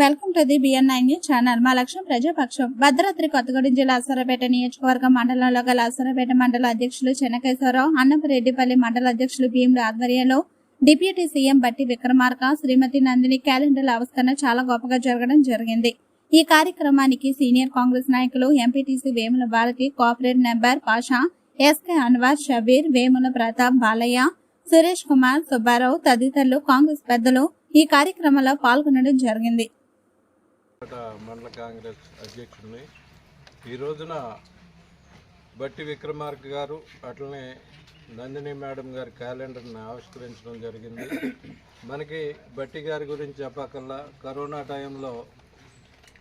Welcome to the BN nine news channel. మా లక్ష్యం ప్రజాపక్షం. భద్రాద్రి కొత్తగూడెం జిల్లా అసరపేట నియోజకవర్గం మండలంలో గల అసరపేట మండల అధ్యక్షులు చెన్నకేశ్వరరావు అన్నపరెడ్డిపల్లి మండల అధ్యక్షులు భీముల ఆధ్వర్యంలో డిప్యూటీ సీఎం బట్టి విక్రమార్క శ్రీమతి నందిని క్యాలెండర్ల ఆవిష్కరణ చాలా గొప్పగా జరగడం జరిగింది. ఈ కార్యక్రమానికి సీనియర్ కాంగ్రెస్ నాయకులు MPTC Vemula Bharati cooperate number Pasha SK Anwar Shabbir Vemula Pratap Balayya Suresh Kumar Subbarao తదితరులు కాంగ్రెస్ పెద్దలు ఈ కార్యక్రమంలో పాల్గొనడం జరిగింది. మండల కాంగ్రెస్ అధ్యక్షుడిని. ఈ రోజున బట్టి విక్రమార్క గారు అట్లనే నందిని మేడం గారి క్యాలెండర్ని ఆవిష్కరించడం జరిగింది. మనకి బట్టి గారి గురించి చెప్పకల్లా కరోనా టైంలో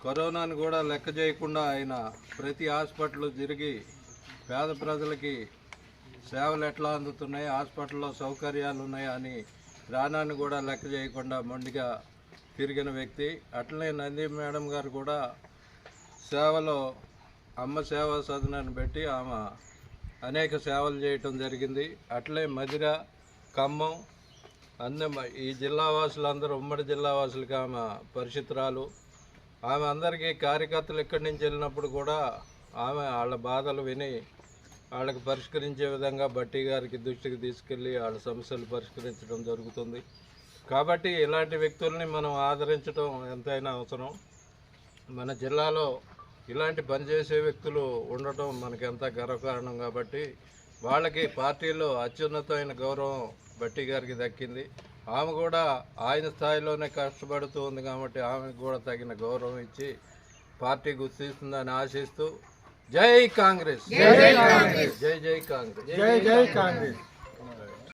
కరోనాను కూడా లెక్క చేయకుండా ఆయన ప్రతి హాస్పిటల్ తిరిగి పేద ప్రజలకి సేవలు ఎట్లా అందుతున్నాయి హాస్పిటల్లో సౌకర్యాలు ఉన్నాయా అని ప్రాణాన్ని కూడా లెక్క చేయకుండా మొండిగా తిరిగిన వ్యక్తి. అట్లనే నంది మేడం గారు కూడా సేవలో అమ్మ సేవా సదనాన్ని పెట్టి ఆమె అనేక సేవలు చేయటం జరిగింది. అట్లే మదిర ఖమ్మం అన్ని ఈ జిల్లా వాసులందరూ ఉమ్మడి జిల్లా వాసులకి ఆమె పరిచితురాలు. ఆమె అందరికీ కార్యకర్తలు ఇక్కడి నుంచి వెళ్ళినప్పుడు కూడా ఆమె వాళ్ళ బాధలు విని వాళ్ళకి పరిష్కరించే విధంగా బట్టి గారికి దృష్టికి తీసుకెళ్ళి వాళ్ళ సమస్యలు పరిష్కరించడం జరుగుతుంది. కాబట్టి ఇలాంటి వ్యక్తుల్ని మనం ఆదరించడం ఎంతైనా అవసరం. మన జిల్లాలో ఇలాంటి పనిచేసే వ్యక్తులు ఉండటం మనకి ఎంత గర్వకారణం కాబట్టి వాళ్ళకి పార్టీలో అత్యున్నతమైన గౌరవం బట్టి గారికి దక్కింది. ఆమె కూడా ఆయన స్థాయిలోనే కష్టపడుతూ ఉంది కాబట్టి ఆమెకు కూడా తగిన గౌరవం ఇచ్చి పార్టీ గుర్తిస్తుందని ఆశిస్తూ జై కాంగ్రెస్. జై జై కాంగ్రెస్. జై జై కాంగ్రెస్.